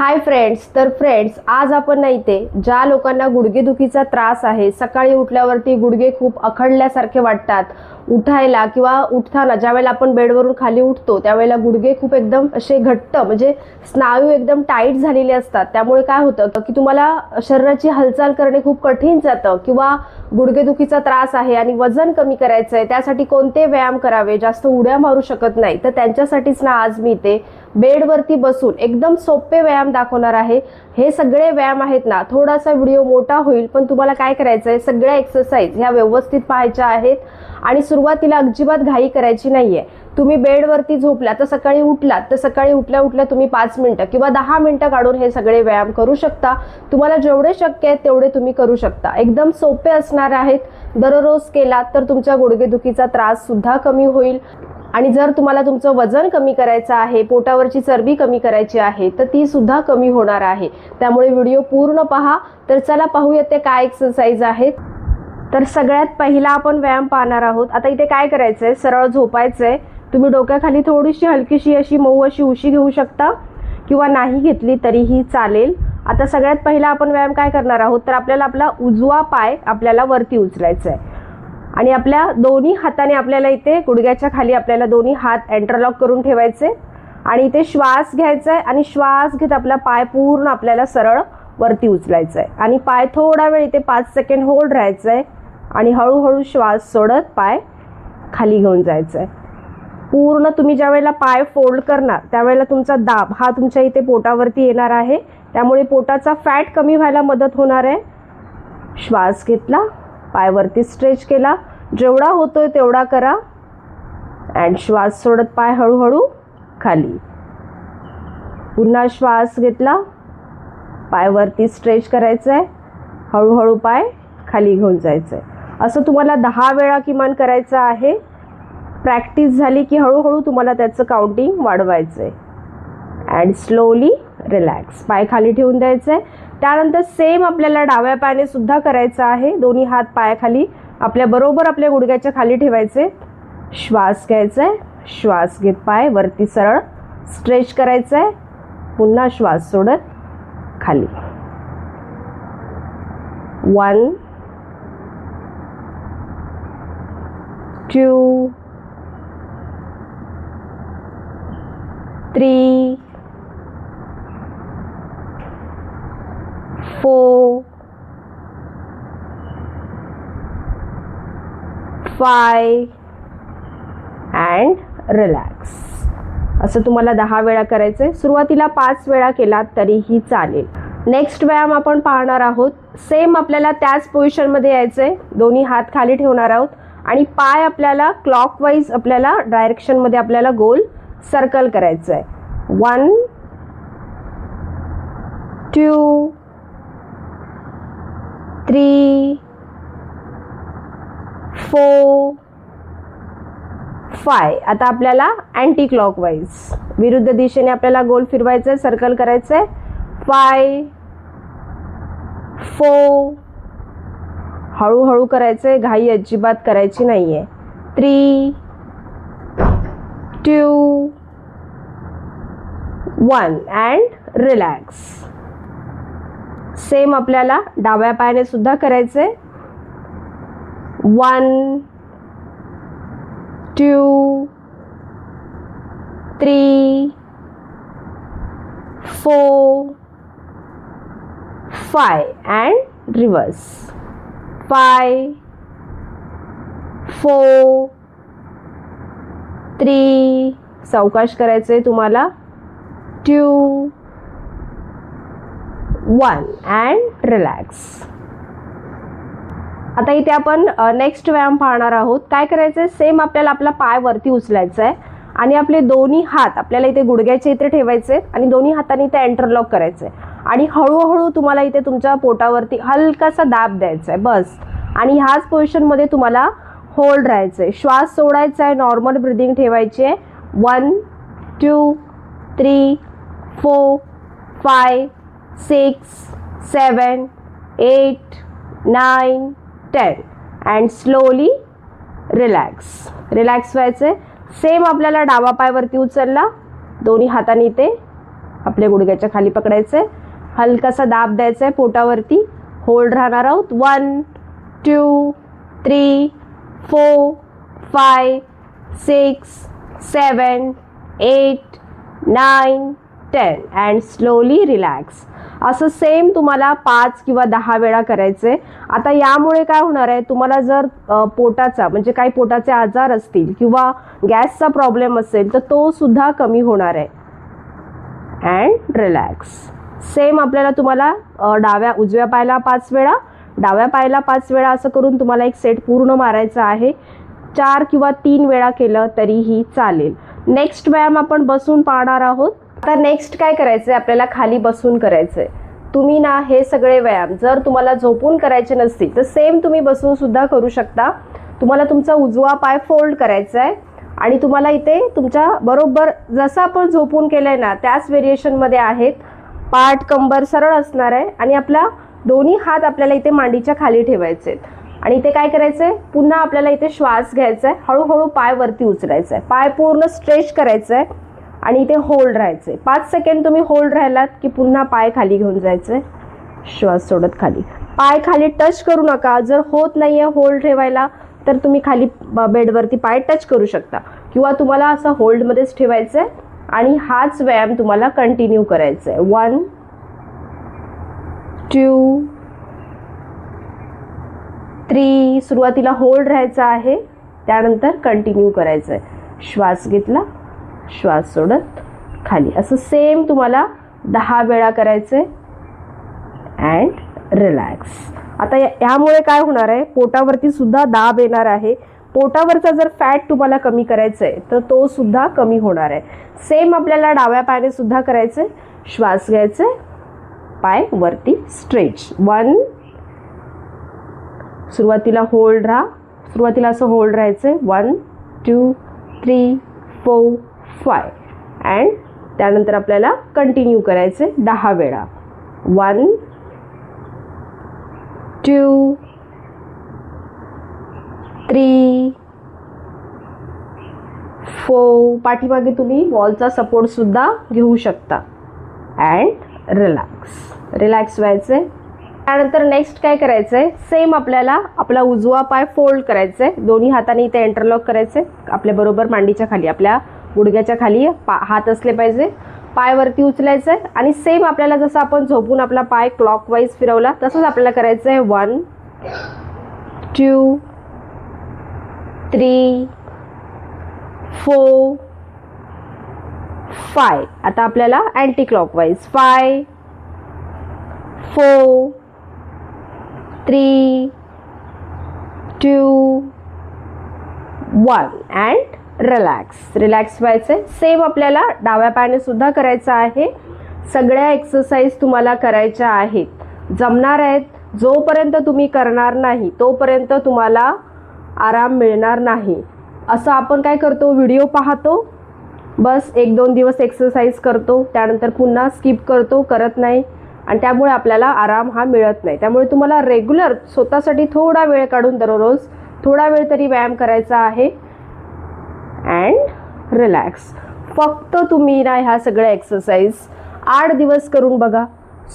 Hi friends तर friends आज आपण नाही ते ज्या लोकांना गुडघेदुखीचा त्रास आहे सकाळी उठल्यावरती गुडघे खूप अखडल्यासारखे वाटतात. उठायला किंवा उठताना ज्यावेळेला आपण बेडवरून खाली उठतो त्यावेळेला गुडघे खूप एकदम असे घट्ट म्हणजे स्नायू एकदम टाईट झालेले असतात. त्यामुळे काय होतं की तुम्हाला शरीराची हालचाल करणे खूप कठीण जातं किंवा गुडघेदुखीचा त्रास आहे आणि वजन कमी करायचं आहे त्यासाठी कोणते व्यायाम करावे? जास्त उड्या मारू शकत नाही. तर त्यांच्यासाठीच ना आज मी ते बेडवरती बसून एकदम सोपे व्यायाम दाखवणार आहे. हे सगळे व्यायाम आहेत ना थोडासा व्हिडिओ मोठा होईल पण तुम्हाला काय करायचं आहे सगळ्या एक्सरसाइज ह्या व्यवस्थित पाहायच्या आहेत आणि सुरुवातीला अजिबात घाई करायची नाही आहे तुम्ही बेडवरती झोपला तर सकाळी उठलात तर सकाळी उठल्या उठल्या तुम्ही पाच मिनटं किंवा दहा मिनटं काढून हे सगळे व्यायाम करू शकता. तुम्हाला जेवढे शक्य आहेत तेवढे तुम्ही करू शकता. एकदम सोपे असणार आहेत. दररोज केलात तर तुमच्या गुडघेदुखीचा त्रास सुद्धा कमी होईल. आणि जर तुम्हाला तुमचं वजन कमी करायचं आहे पोटावरची चरबी कमी करायची आहे तर ती सुद्धा कमी होणार आहे. त्यामुळे व्हिडिओ पूर्ण पहा. तर चला पाहूया ते काय एक्सरसाइज आहेत. तर सगळ्यात पहिला आपण व्यायाम पाहणार आहोत. आता इथे काय करायचं आहे सरळ झोपायचं आहे तुम्ही डोक्याखाली थोडीशी हलकीशी अशी मऊ अशी उशी घेऊ शकता किंवा नाही घेतली तरीही चालेल. आता सगळ्यात पहिला आपण व्यायाम काय करणार आहोत? तर आपल्याला आपला उजवा पाय आपल्याला वरती उचलायचा आहे आणि आपल्या दोन्ही हाताने आपल्याला इथे गुडघ्याच्या खाली आपल्याला दोन्ही हात एंटरलॉक करून ठेवायचे. आणि इथे श्वास घ्यायचा आहे आणि श्वास घेत आपला पाय पूर्ण आपल्याला सरळ वरती उचलायचा आहे. आणि पाय थोडा वेळ इथे पाच सेकंड होल्ड राहायचं आहे. आणि हळूहळू श्वास सोडत पाय खाली घेऊन जायचं आहे. पूर्ण तुम्ही ज्या वेळेला पाय फोल्ड करणार त्यावेळेला तुमचा दाब हा तुमच्या इथे पोटावरती येणार आहे. त्यामुळे पोटाचा फॅट कमी व्हायला मदत होणार आहे. श्वास घेतला पायवरती स्ट्रेच केला. जेवढा होतोय तेवढा करा. अँड श्वास सोडत पाय हळूहळू खाली. पुन्हा श्वास घेतला. पायवरती स्ट्रेच करायचं आहे हळूहळू पाय खाली घेऊन जायचं आहे असं तुम्हाला दहा वेळा किमान करायचं आहे. प्रॅक्टिस झाली की हळूहळू तुम्हाला त्याचं काउंटिंग वाढवायचं आहे अँड स्लोली रिलॅक्स पाय खाली ठेवून द्यायचं आहे त्यानंतर सेम आपल्याला डाव्या पायाने सुद्धा करायचं आहे. दोन्ही हात पायाखाली आपल्या बरोबर आपल्या गुडघ्याच्या खाली ठेवायचे. श्वास घ्यायचा आहे. श्वास घेत पाय वरती सरळ. स्ट्रेच करायचं आहे. पुन्हा श्वास सोडत खाली. One two three four, five, and relax. असं तुम्हाला दहा वेळा करायचं आहे सुरुवातीला पाच वेळा केलात तरीही चालेल. नेक्स्ट व्यायाम आपण पाहणार आहोत. सेम आपल्याला त्याच पोझिशनमध्ये यायचं आहे दोन्ही हात खाली ठेवणार आहोत. आणि पाय आपल्याला क्लॉकवाईज आपल्याला डायरेक्शनमध्ये आपल्याला गोल सर्कल करायचं आहे one two three four five. आता आपल्याला अँटी क्लॉकवाईज विरुद्ध दिशेने आपल्याला गोल फिरवायचं आहे सर्कल करायचं आहे फाय फोर. हळूहळू करायचं आहे घाई अजिबात करायची नाही आहे three two one. And relax same आपल्याला डाव्या पायाने सुद्धा करायचं आहे one two, three four, five and reverse. Five four, three सावकाश करायचं आहे तुम्हाला. टू वन अँड रिलॅक्स आता इथे आपण नेक्स्ट व्यायाम पाहणार आहोत. काय करायचं आहे सेम आपल्याला आपला पाय वरती उचलायचा आहे आणि आपले दोन्ही हात आपल्याला इथे गुडघ्याच्या इथे ठेवायचे आणि दोन्ही हाताने इथे एंटरलॉक करायचं आहे आणि हळूहळू तुम्हाला इथे तुमच्या पोटावरती हलकासा दाब द्यायचा आहे बस. आणि ह्याच पोझिशनमध्ये तुम्हाला होल्ड राहायचं आहे श्वास सोडायचा आहे नॉर्मल ब्रिदिंग ठेवायची आहे one two three four five six seven eight nine ten and slowly relax. Relax व्हायचं. आहे सेम आपल्याला डावा पायवरती उचलला. दोन्ही हाताने ते आपल्या गुडघ्याच्या खाली पकडायचं. आहे हलकासा दाब द्यायचा आहे पोटावरती. होल्ड राहणार आहोत. One two three four five six seven eight nine ten and slowly relax असं सेम तुम्हाला पाच किंवा दहा वेळा करायचे आता यामुळे काय होणार आहे? तुम्हाला जर पोटाचा म्हणजे काही पोटाचे आजार असतील किंवा गॅसचा प्रॉब्लेम असेल तर तो सुद्धा कमी होणार आहे. अँड रिलॅक्स सेम आपल्याला तुम्हाला डाव्या उजव्या पायाला पाच वेळा डाव्या पायाला पाच वेळा असं करून तुम्हाला एक सेट पूर्ण मारायचा आहे. चार किंवा तीन वेळा केलं तरीही चालेल. नेक्स्ट व्यायाम आपण बसून पाहणार आहोत. आता नेक्स्ट काय करायचं आहे आपल्याला खाली बसून करायचं आहे तुम्ही ना हे सगळे व्यायाम जर तुम्हाला झोपून करायचे नसतील तर सेम तुम्ही बसून सुद्धा करू शकता. तुम्हाला तुमचा उजवा पाय फोल्ड करायचा आहे आणि तुम्हाला इथे तुमच्या बरोबर जसं आपण झोपून केलंय ना त्याच व्हेरिएशनमध्ये आहेत. पाठ कंबर सरळ असणार आहे आणि आपला दोन्ही हात आपल्याला इथे मांडीच्या खाली ठेवायचे आहेत आणि इथे काय करायचं आहे पुन्हा आपल्याला इथे श्वास घ्यायचा आहे हळूहळू पाय वरती उचलायचा आहे पाय पूर्ण स्ट्रेच करायचं आहे आणि इथे होल्ड राहायचं आहे पाच सेकंड तुम्ही होल्ड राहिलात की पुन्हा पाय खाली घेऊन जायचं आहे श्वास सोडत खाली. पाय खाली टच करू नका. जर होत नाही आहे होल्ड ठेवायला तर तुम्ही खाली बेडवरती पाय टच करू शकता. किंवा तुम्हाला असं होल्डमध्येच ठेवायचं आहे आणि हाच व्यायाम तुम्हाला कंटिन्यू करायचा आहे वन टू थ्री सुरुवातीला होल्ड राहायचा आहे. त्यानंतर कंटिन्यू करायचं आहे श्वास घेतला. श्वास सोडत खाली. असं सेम तुम्हाला दहा वेळा करायचं आहे अँड रिलॅक्स आता यामुळे काय होणार आहे? पोटावरती सुद्धा दाब येणार आहे. पोटावरचा जर फॅट तुम्हाला कमी करायचं आहे तर तो सुद्धा कमी होणार आहे. सेम आपल्याला डाव्या पायाने सुद्धा करायचं आहे श्वास घ्यायचे आहे पाय वरती स्ट्रेच वन सुरुवातीला होल्ड राहा. सुरुवातीला असं होल्ड राहायचं आहे one two three four five and त्यानंतर आपल्याला कंटिन्यू करायचं आहे दहा वेळा. वन टू थ्री फो पाठीमागे तुम्ही वॉलचा सपोर्टसुद्धा घेऊ शकता. अँड रिलॅक्स रिलॅक्स व्हायचं आहे त्यानंतर नेक्स्ट काय करायचं आहे सेम आपल्याला आपला उजवा पाय फोल्ड करायचा आहे दोन्ही हाताने इथे इंटरलॉक करायचे आपल्या बरोबर मांडीच्या खाली आपल्या गुडघ्याच्या खाली पा हात असले पाहिजे. पाय वरती उचलायचं आहे आणि सेम आपल्याला जसं आपण झोपून आपला पाय क्लॉकवाईज फिरवला तसंच आपल्याला करायचं आहे one two three four five आता आपल्याला anti clockwise five four three two one and relax relax व्हायचं आहे सेम आपल्याला डाव्या पायाने सुद्धा करायचं आहे. सगळ्या एक्सरसाइज तुम्हाला करायच्या आहेत. जमणार आहेत. जोपर्यंत तुम्ही करणार नाही तोपर्यंत तुम्हाला आराम मिळणार नाही. असं आपण काय करतो? व्हिडिओ पाहतो. बस एक दोन दिवस एक्सरसाइज करतो. त्यानंतर पुन्हा स्किप करतो करत नाही. आणि त्यामुळे आपल्याला आराम हा मिळत नाही. त्यामुळे तुम्हाला रेग्युलर स्वतःसाठी थोडा वेळ काढून दररोज थोडा वेळ तरी व्यायाम करायचा आहे. And relax. फक्त तुम्ही ना ह्या सगळ्या एक्सरसाइज आठ दिवस करून बघा.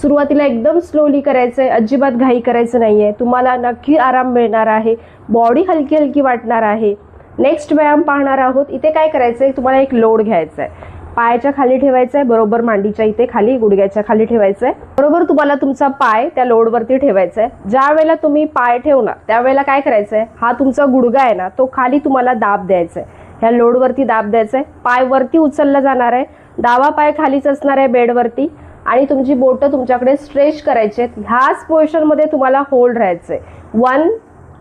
सुरुवातीला एकदम स्लोली करायचं आहे अजिबात घाई करायचं नाही आहे तुम्हाला नक्की आराम मिळणार आहे. बॉडी हलकी हलकी वाटणार आहे. नेक्स्ट व्यायाम पाहणार आहोत. इथे काय करायचं आहे तुम्हाला एक लोड घ्यायचा आहे पायाच्या खाली ठेवायचा आहे बरोबर मांडीच्या इथे खाली गुडघ्याच्या खाली ठेवायचं आहे बरोबर तुम्हाला तुमचा पाय त्या लोडवरती ठेवायचा आहे ज्या वेळेला तुम्ही पाय ठेवणार त्यावेळेला काय करायचं आहे हा तुमचा गुडघा आहे ना तो खाली तुम्हाला दाब द्यायचा आहे ह्या लोडवरती दाब द्यायचा आहे पाय वरती उचलला जाणार आहे. डावा पाय खालीच असणार आहे बेडवरती. आणि तुमची बोटं तुमच्याकडे स्ट्रेच करायची आहेत. ह्याच पोझिशनमध्ये तुम्हाला होल्ड राहायचं आहे one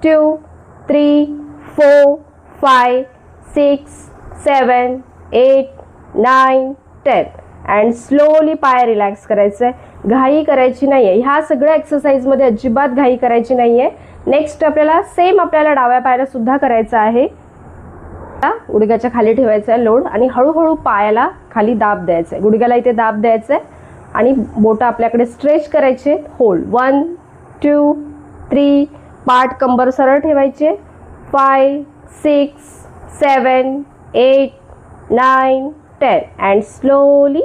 two three four five six seven eight nine ten. And slowly पाय रिलॅक्स करायचं आहे घाई करायची नाही आहे ह्या सगळ्या एक्सरसाइजमध्ये अजिबात घाई करायची नाही आहे नेक्स्ट आपल्याला सेम आपल्याला डाव्या पायाला सुद्धा करायचं आहे. गुडघ्याच्या खाली ठेवायचा आहे लोड आणि हळूहळू पायाला खाली दाब द्यायचा आहे गुडघ्याला इथे दाब द्यायचा आहे आणि बोटं आपल्याकडे स्ट्रेच करायचे होल्ड वन टू थ्री पाठ कंबर सरळ ठेवायचे. Five six seven eight nine ten. And slowly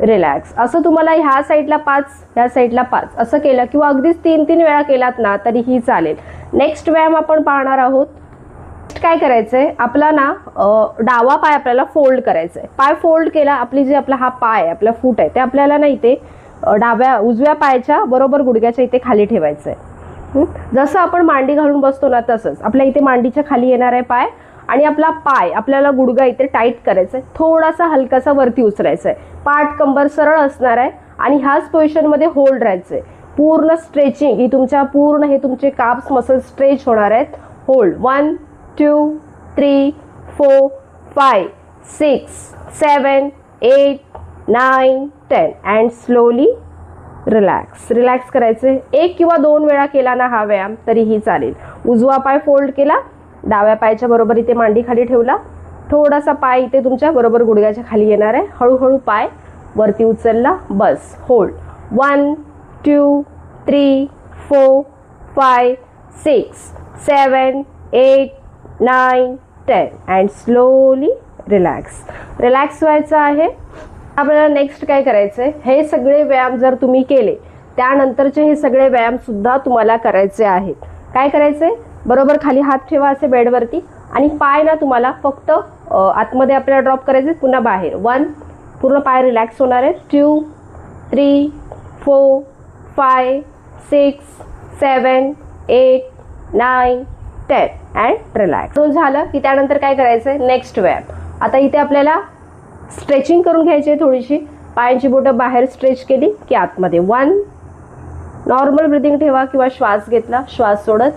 relax. असं तुम्हाला ह्या साईडला पाच ह्या साईडला पाच. असं केलं किंवा अगदीच तीन तीन वेळा केलात ना तरीही चालेल. नेक्स्ट व्यायाम आपण पाहणार आहोत. काय करायचंय? आपला ना डावा पाय आपल्याला फोल्ड करायचा आहे पाय फोल्ड केला आपली जे आपला हा पाय आहे, आपला फूट आहे ते आपल्याला ना इथे डाव्या उजव्या पायाच्या बरोबर गुडघ्याच्या इथे खाली ठेवायचं आहे जसं आपण मांडी घालून बसतो ना तसंच. आपल्या इथे मांडीच्या खाली येणार आहे पाय आणि आपला पाय आपल्याला गुडघा इथे टाईट करायचा आहे थोडासा हलकासा वरती उचलायचा आहे पाठ कंबर सरळ असणार आहे आणि ह्याच पोझिशनमध्ये होल्ड राहायचं आहे पूर्ण स्ट्रेचिंग ही तुमच्या पूर्ण हे तुमचे काप्स मसल स्ट्रेच होणार आहेत. Hold one two, three four five six seven eight nine ten and slowly relax relax करायचे. एक किंवा दोन वेळा केला ना हा व्यायाम तरीही चालेल. उजवा पाय फोल्ड केला. डाव्या पायाच्या बरोबर इथे मांडी खाली ठेवला. थोडासा पाय इथे तुमच्या बरोबर गुडघ्याच्या खाली येणार आहे. हळूहळू पाय वरती उचलला. बस. Hold one two three four five six seven eight nine ten. And slowly relax relax व्हायचं आहे. आपल्याला नेक्स्ट काय करायचं आहे हे सगळे व्यायाम जर तुम्ही केले त्यानंतरचे हे सगळे व्यायामसुद्धा तुम्हाला करायचे आहेत. काय करायचे बरोबर खाली हात ठेवा असे बेडवरती आणि पाय ना तुम्हाला फक्त आतमध्ये आपल्याला ड्रॉप करायचे पुन्हा बाहेर. वन पूर्ण पाय रिलॅक्स होणार आहे two three four five six seven eight nine ten and relax. झालं की त्यानंतर काय करायचं आहे नेक्स्ट व्यायाम आता इथे आपल्याला स्ट्रेचिंग करून घ्यायची आहे थोडीशी. पायांची बोटं बाहेर स्ट्रेच केली की आतमध्ये. वन नॉर्मल ब्रिदिंग ठेवा किंवा श्वास घेतला श्वास सोडत.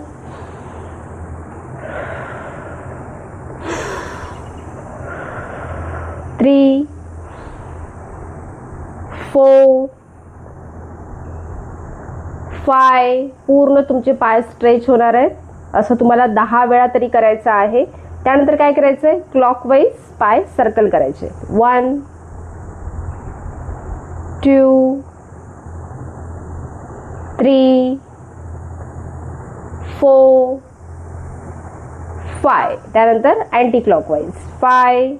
थ्री फोर फाय पूर्ण तुमचे पाय स्ट्रेच होणार आहेत. असं तुम्हाला दहा वेळा तरी करायचं आहे. त्यानंतर काय करायचं आहे क्लॉकवाईज पाय सर्कल करायचे. One two three four five त्यानंतर anti clockwise five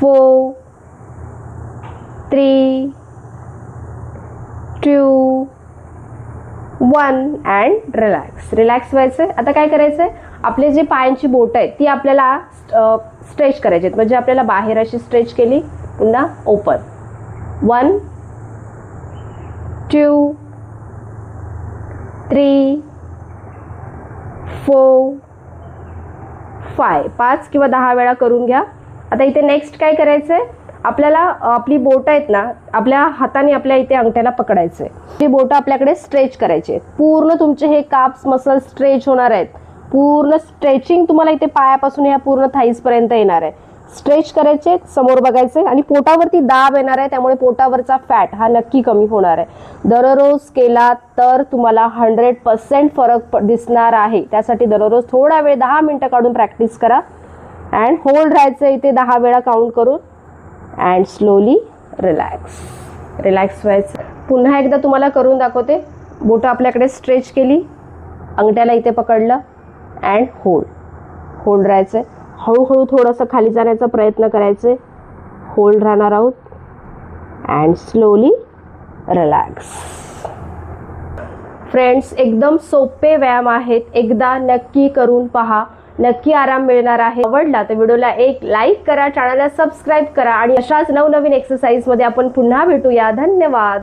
four three two one and relax. Relax व्हायचं आहे आता काय करायचं आहे आपले जे पायांची बोट आहेत ती आपल्याला स्ट्रेच करायची आहेत. म्हणजे आपल्याला बाहेर अशी स्ट्रेच केली पुन्हा open. One two three four five. पाच किंवा दहा वेळा करून घ्या. आता इथे नेक्स्ट काय करायचं आहे आपल्याला आपली बोटं आहेत ना आपल्या हाताने आपल्या इथे अंगठ्याला पकडायचं आहे ती बोटं आपल्याकडे स्ट्रेच करायची आहेत. पूर्ण तुमचे हे काप्स मसल स्ट्रेच होणार आहेत. पूर्ण स्ट्रेचिंग तुम्हाला इथे पायापासून ह्या पूर्ण थाईजपर्यंत येणार आहे. स्ट्रेच करायचे समोर बघायचे आणि पोटावरती दाब येणार आहे त्यामुळे पोटावरचा फॅट हा नक्की कमी होणार आहे. दररोज केला तर तुम्हाला हंड्रेड पर्सेंट फरक प- दिसणार आहे. त्यासाठी दररोज थोडा वेळ दहा मिनटं काढून प्रॅक्टिस करा. अँड होल्ड राहायचं इथे दहा वेळा काउंट करून. अँड स्लोली रिलॅक्स रिलॅक्स व्हायचं. पुन्हा एकदा तुम्हाला करून दाखवते. बोटं आपल्याकडे स्ट्रेच केली. अंगठ्याला इथे पकडलं. अँड होल्ड होल्ड राहायचं हळूहळू थोडंसं खाली जाण्याचा प्रयत्न करायचे. होल्ड राहणार आहोत. अँड स्लोली रिलॅक्स फ्रेंड्स एकदम सोपे व्यायाम आहेत. एकदा नक्की करून पहा. नक्की आराम मिळणार आहे. आवडला तर व्हिडिओला एक लाईक करा चॅनलला सबस्क्राईब करा आणि अशाच नवनवीन एक्सरसाइजमध्ये आपण पुन्हा भेटूया. धन्यवाद.